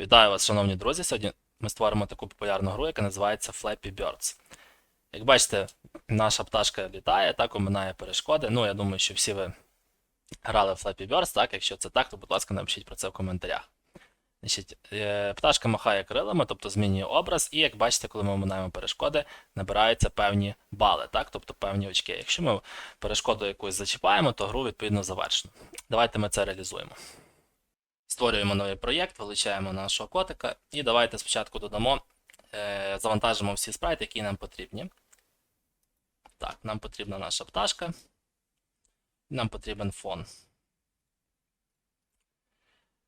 Вітаю вас, шановні друзі. Сьогодні ми створимо таку популярну гру, яка називається Flappy Birds. Як бачите, наша пташка літає, так оминає перешкоди. Ну, я думаю, що всі ви грали в Flappy Birds, так? Якщо це так, то, будь ласка, напишіть про це в коментарях. Значить, е, пташка махає крилами, тобто змінює образ, і як бачите, коли ми оминаємо перешкоди, набираються певні бали, так? тобто певні очки. Якщо ми перешкоду якусь зачіпаємо, то гру відповідно завершено. Давайте ми це реалізуємо. Створюємо новий проєкт, вилучаємо нашого котика і давайте спочатку додамо, е, завантажимо всі спрайти, які нам потрібні. Так, нам потрібна наша пташка. Нам потрібен фон.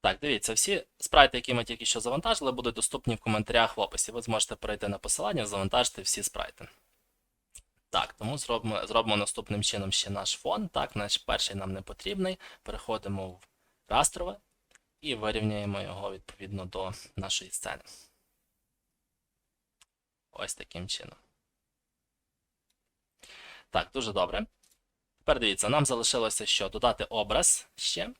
Так, дивіться, всі спрайти, які ми тільки що завантажили, будуть доступні в коментарях в описі. Ви зможете перейти на посилання, завантажити всі спрайти. Так, тому зробимо, зробимо наступним чином ще наш фон. Так, наш перший нам не потрібний. Переходимо в растрове і вирівняємо його відповідно до нашої сцени. Ось таким чином. Так, дуже добре. Тепер дивіться, нам залишилося що? Додати образ ще.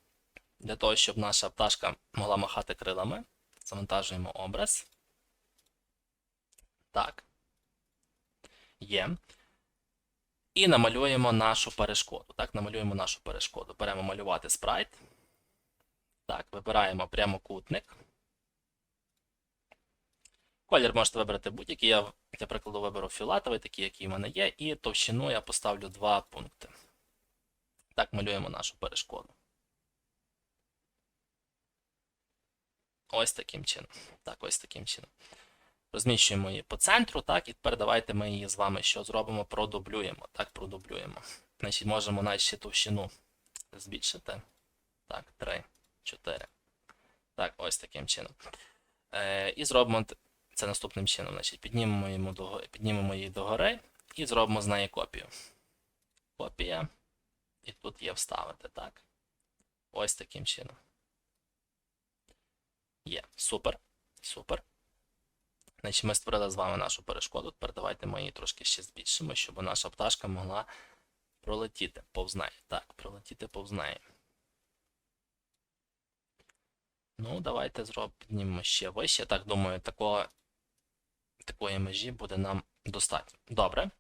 Для того, щоб наша пташка могла махати крилами. Завантажуємо образ. Так. Є. І намалюємо нашу перешкоду. Так, намалюємо нашу перешкоду. Беремо малювати спрайт. Так, вибираємо прямокутник. Колір можете вибрати будь-який. Я, для прикладу, виберу фіолетовий, такий, який в мене є, і товщину я поставлю 2 пункти. Так, малюємо нашу перешкоду. Ось таким чином. Так, ось таким чином. Розміщуємо її по центру, так, і тепер давайте ми її з вами що зробимо? Продублюємо. Так, продублюємо. Значить, можемо ще товщину збільшити. Так, 3. 4. Так, ось таким чином. Е, І зробимо це наступним чином. Значить, піднімемо, йому до, піднімемо її догори і зробимо з неї копію. Копія. І тут є вставити, так? Ось таким чином. Є. Супер. Супер. Значить, ми створили з вами нашу перешкоду. Тепер давайте ми її трошки ще збільшимо, щоб наша пташка могла пролетіти повз неї. Так, пролетіти повз неї. Ну, давайте зробимо ще вище. Так, думаю, такого, такої межі буде нам достатньо. Добре.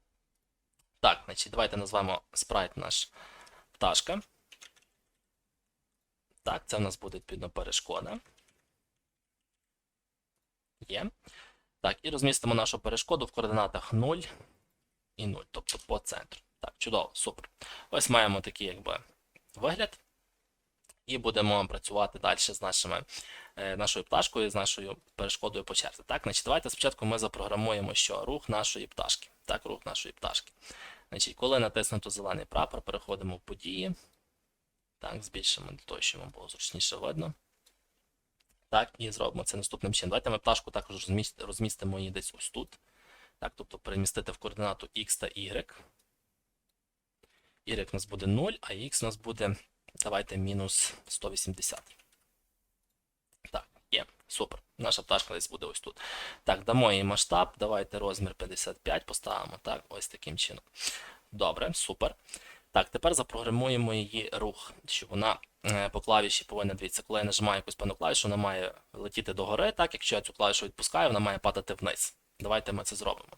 Так, значить, давайте назвемо спрайт наш пташка. Так, це в нас буде відповідно перешкода. Є. Так, і розмістимо нашу перешкоду в координатах 0 і 0, тобто по центру. Так, чудово, супер. Ось маємо такий якби вигляд. І будемо працювати далі з нашими, е, нашою пташкою, з нашою перешкодою по черзі. Так, значить, давайте спочатку ми запрограмуємо, що рух нашої пташки. Так, рух нашої пташки. Значить, коли натиснуто зелений прапор, переходимо в події. Так, збільшимо для того, щоб вам було зручніше видно. Так, і зробимо це наступним чином. Давайте ми пташку також розмістимо її десь ось тут. Так, тобто перемістити в координату X та Y. Y у нас буде 0, а X у нас буде, давайте, мінус 180. Так, є, супер. Наша пташка десь буде ось тут. Так, дамо їй масштаб, давайте розмір 55 поставимо. Так, ось таким чином. Добре, супер. Так, тепер запрограмуємо її рух, що вона е, по клавіші повинна дивитися, коли я нажимаю якусь певну клавішу, вона має летіти догори, так, якщо я цю клавішу відпускаю, вона має падати вниз. Давайте ми це зробимо.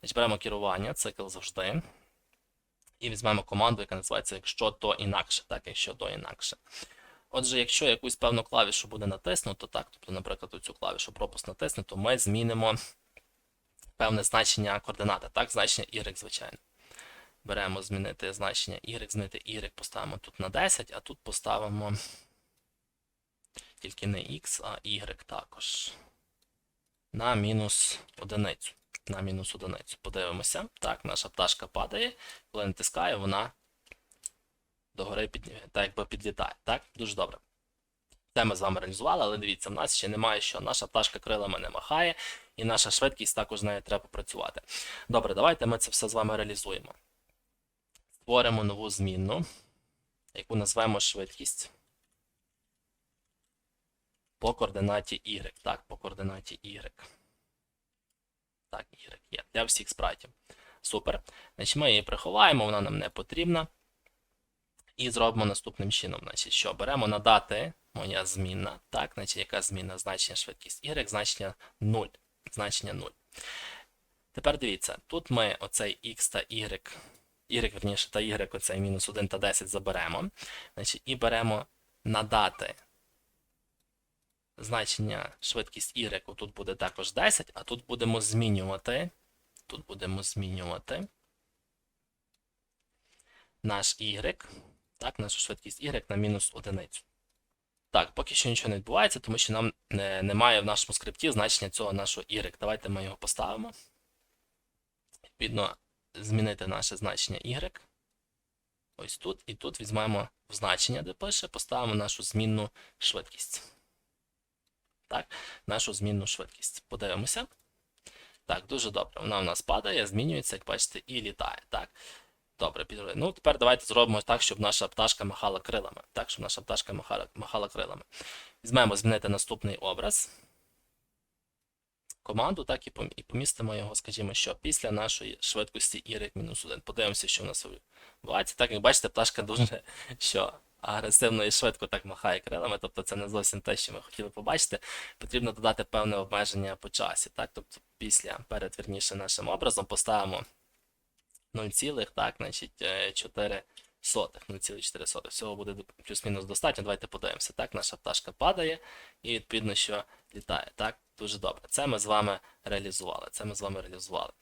Значить, беремо керування, цикл завжди. І візьмемо команду, яка називається якщо то інакше, так, якщо то інакше. Отже, якщо якусь певну клавішу буде натиснуто, так, тобто, наприклад, цю клавішу пропуск натиснуто, ми змінимо певне значення координати, так, значення Y, звичайно. Беремо змінити значення Y, змінити Y, поставимо тут на 10, а тут поставимо тільки не X, а Y також. На мінус одиницю. На мінус одиницю. Подивимося. Так, наша пташка падає. Коли натискає, вона догори під, так, якби підлітає. Так, дуже добре. Це ми з вами реалізували, але дивіться, в нас ще немає, що наша пташка крилами не махає, і наша швидкість також з нею треба попрацювати. Добре, давайте ми це все з вами реалізуємо. Створимо нову змінну, яку назвемо швидкість. По координаті Y. Так, по координаті Y. Так, Y є. Для всіх спрайтів. Супер. Значить, ми її приховаємо, вона нам не потрібна. І зробимо наступним чином. Значить, що беремо надати моя змінна. Так, значить, яка зміна? Значення швидкість y, значення 0. Значення 0. Тепер дивіться, тут ми оцей x та y, y, верніше, та y, оцей мінус 1 та 10 заберемо. Значить, і беремо надати значення швидкість y, тут буде також 10, а тут будемо змінювати. Тут будемо змінювати наш y, так, нашу швидкість y на мінус одиницю. Так, поки що нічого не відбувається, тому що нам не, немає в нашому скрипті значення цього нашого y. Давайте ми його поставимо. Відповідно, змінити наше значення y. Ось тут. І тут візьмемо значення, де пише, поставимо нашу змінну швидкість. Так, нашу змінну швидкість. Подивимося. Так, дуже добре. Вона у нас падає, змінюється, як бачите, і літає. Так. Добре, підробили. Ну, тепер давайте зробимо так, щоб наша пташка махала крилами. Так, щоб наша пташка махала, махала крилами. Візьмемо змінити наступний образ. Команду, так, і помістимо його, скажімо, що після нашої швидкості y-1. Подивимося, що в нас відбувається. Так, як бачите, пташка дуже що агресивно і швидко так махає крилами, тобто це не зовсім те, що ми хотіли побачити. Потрібно додати певне обмеження по часі. Так, тобто після перед вірніше нашим образом поставимо 0, так, значить, е, 4 сотих, 0,4 сотих. Всього буде плюс-мінус достатньо. Давайте подивимося. Так, наша пташка падає і відповідно, що літає. Так, дуже добре. Це ми з вами реалізували. Це ми з вами реалізували.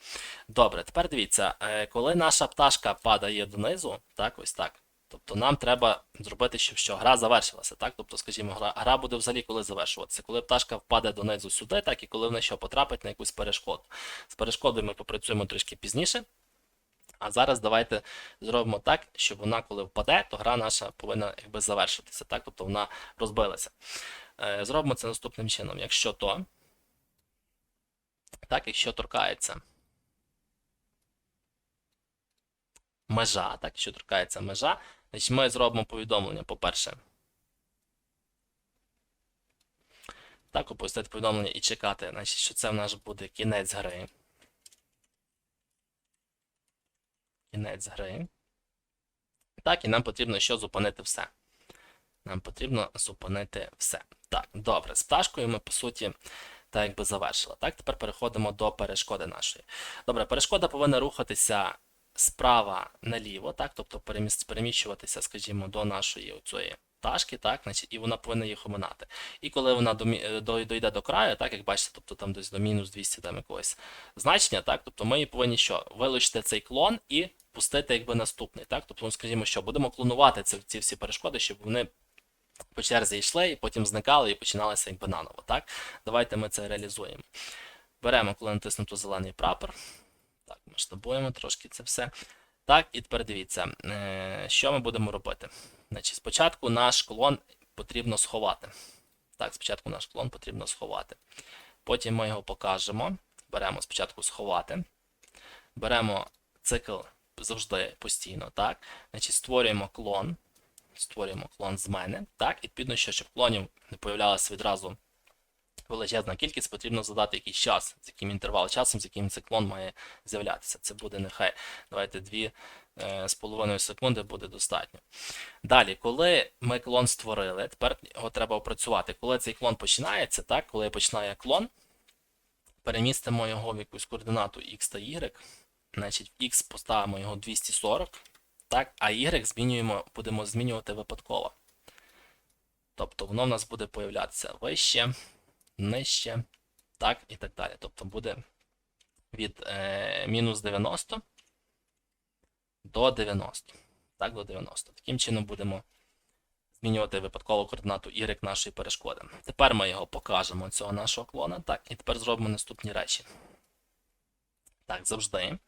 Добре, тепер дивіться, е, коли наша пташка падає донизу, так, ось так. Тобто нам треба зробити, щоб що гра завершилася, так? Тобто, скажімо, гра, гра буде взагалі коли завершуватися. Коли пташка впаде донизу сюди, так і коли вона що потрапить на якусь перешкоду. З перешкодою ми попрацюємо трішки пізніше. А зараз давайте зробимо так, щоб вона, коли впаде, то гра наша повинна якби завершитися, так? Тобто вона розбилася. Е, Зробимо це наступним чином. Якщо то, так, якщо торкається межа, так, якщо торкається межа, значить ми зробимо повідомлення, по-перше. Так, опустити повідомлення і чекати, значить, що це в нас буде кінець гри. Кінець гри. Так, і нам потрібно що зупинити все. Нам потрібно зупинити все. Так, добре, з пташкою ми, по суті, так якби завершили. Так, тепер переходимо до перешкоди нашої. Добре, перешкода повинна рухатися справа наліво, так, тобто переміщуватися, скажімо, до нашої оцієї пташки, так, значить, і вона повинна їх оминати. І коли вона домі- е, дойде до краю, так, як бачите, тобто там десь до мінус 200 там якогось значення, так, тобто ми повинні що? Вилучити цей клон і пустити якби наступний, так, тобто, ну, скажімо, що будемо клонувати ці, ці всі перешкоди, щоб вони по черзі йшли, і потім зникали і починалися якби наново. Так? Давайте ми це реалізуємо. Беремо, коли натиснуто зелений прапор. Так, масштабуємо трошки це все. Так, і тепер дивіться, е, що ми будемо робити. Значить, спочатку наш клон потрібно сховати. Так, спочатку наш клон потрібно сховати. Потім ми його покажемо. Беремо спочатку сховати. Беремо цикл завжди постійно. так. Значить, створюємо клон створюємо клон з мене. Так, і відповідно, що щоб клонів не появлялася відразу величезна кількість, потрібно задати якийсь час, з яким інтервал часом, з яким цей клон має з'являтися. Це буде нехай. Давайте дві е, з половиною секунди буде достатньо. Далі, коли ми клон створили, тепер його треба опрацювати. Коли цей клон починається, так, коли починає клон, перемістимо його в якусь координату x та y. Значить, в x поставимо його 240. Так, а y змінюємо, будемо змінювати випадково. Тобто воно в нас буде появлятися вище, нижче, так і так далі. Тобто буде від е, мінус 90 до 90. Так, до 90. Таким чином будемо змінювати випадкову координату y нашої перешкоди. Тепер ми його покажемо, цього нашого клона. Так, і тепер зробимо наступні речі. Так, завжди.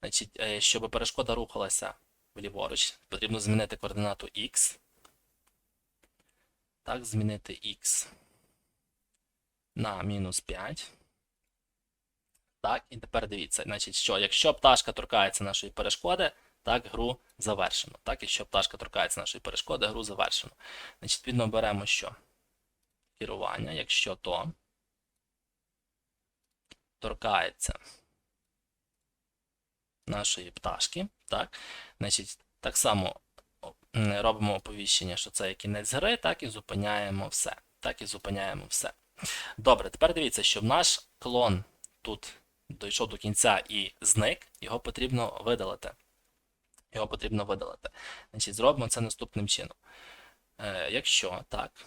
Значить, е, щоб перешкода рухалася вліворуч, потрібно змінити координату x. Так, змінити x на мінус 5. Так, і тепер дивіться, значить, що якщо пташка торкається нашої перешкоди, так, гру завершено. Так, якщо пташка торкається нашої перешкоди, гру завершено. Значить, відповідно беремо що? Керування, якщо то торкається нашої пташки, так, значить, так само робимо оповіщення, що це є кінець гри, так і зупиняємо все. Так і зупиняємо все. Добре, тепер дивіться, щоб наш клон тут дійшов до кінця і зник, його потрібно видалити. Його потрібно видалити. Значить, зробимо це наступним чином. Е, якщо так.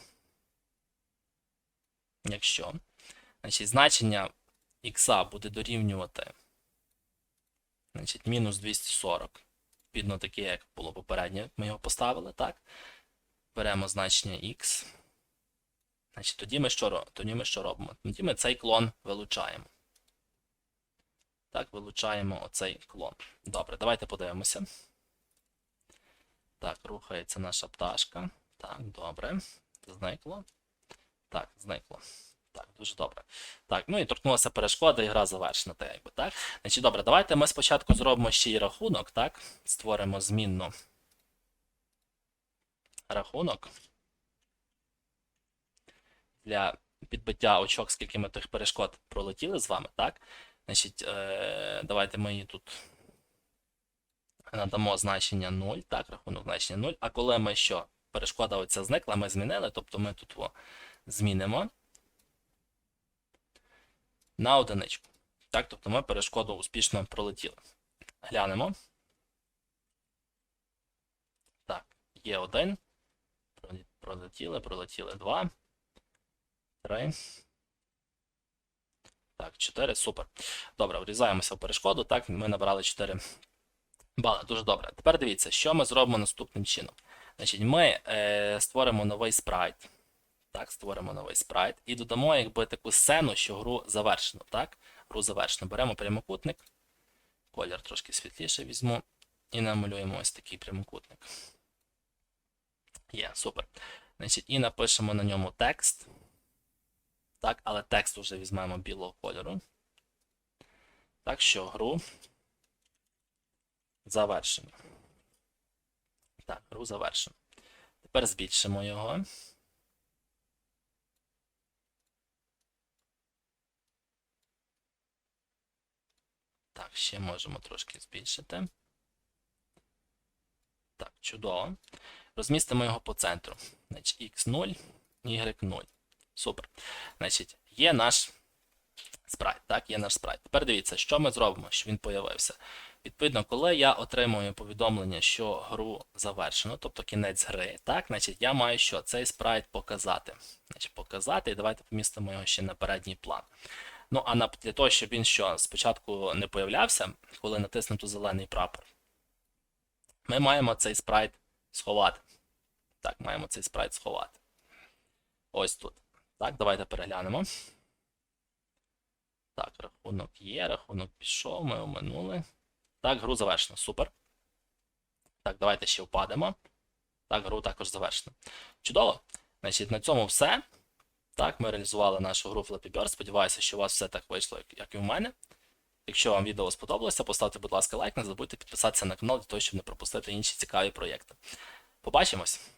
Якщо. Значить, значення х буде дорівнювати значить, мінус 240. Відповідно таке, як було попередньо, ми його поставили, так? Беремо значення х. Значить, тоді ми що, тоді ми що робимо? Тоді ми цей клон вилучаємо. Так, вилучаємо оцей клон. Добре, давайте подивимося. Так, рухається наша пташка. Так, добре. Зникло. Так, зникло. Так, дуже добре. Так, ну і торкнулася перешкода, і гра завершена, так якби, так? Значить, добре, давайте ми спочатку зробимо ще й рахунок, так? Створимо змінну рахунок для підбиття очок, скільки ми тих перешкод пролетіли з вами, так? Значить, е, давайте ми її тут надамо значення 0, так, рахунок значення 0. А коли ми що? Перешкода оця зникла, ми змінили, тобто ми тут о, змінимо на одиничку. Так, тобто ми перешкоду успішно пролетіли. Глянемо. Так, є один. Пролетіли, пролетіли два. Три. Так, 4, супер. Добре, врізаємося в перешкоду. Так, ми набрали 4 бали. Дуже добре. Тепер дивіться, що ми зробимо наступним чином. Значить, ми е, створимо новий спрайт. Так, створимо новий спрайт і додамо якби таку сцену, що гру завершено. Так, гру завершено. Беремо прямокутник. Колір трошки світліше візьму. І намалюємо ось такий прямокутник. Є, супер. Значить, і напишемо на ньому текст. Так, але текст вже візьмемо білого кольору. Так що гру завершено. Так, гру завершено. Тепер збільшимо його. Так, ще можемо трошки збільшити. Так, чудово. Розмістимо його по центру. Значить, x0, y0. Супер. Значить, є наш спрайт. Так, є наш спрайт. Тепер дивіться, що ми зробимо, щоб він появився. Відповідно, коли я отримую повідомлення, що гру завершено, тобто кінець гри, так, значить, я маю що цей спрайт показати. Значить, показати, і давайте помістимо його ще на передній план. Ну, а на, для того, щоб він що спочатку не появлявся, коли натиснуто зелений прапор, ми маємо цей спрайт сховати. Так, маємо цей спрайт сховати. Ось тут. Так, давайте переглянемо. Так, рахунок є, рахунок пішов, ми оминули. Так, гру завершено. Супер. Так, давайте ще впадемо. Так, гру також завершено. Чудово. Значить, на цьому все. Так, ми реалізували нашу гру Flappy Bird. Сподіваюся, що у вас все так вийшло, як, і в мене. Якщо вам відео сподобалося, поставте, будь ласка, лайк, не забудьте підписатися на канал для того, щоб не пропустити інші цікаві проєкти. Побачимось!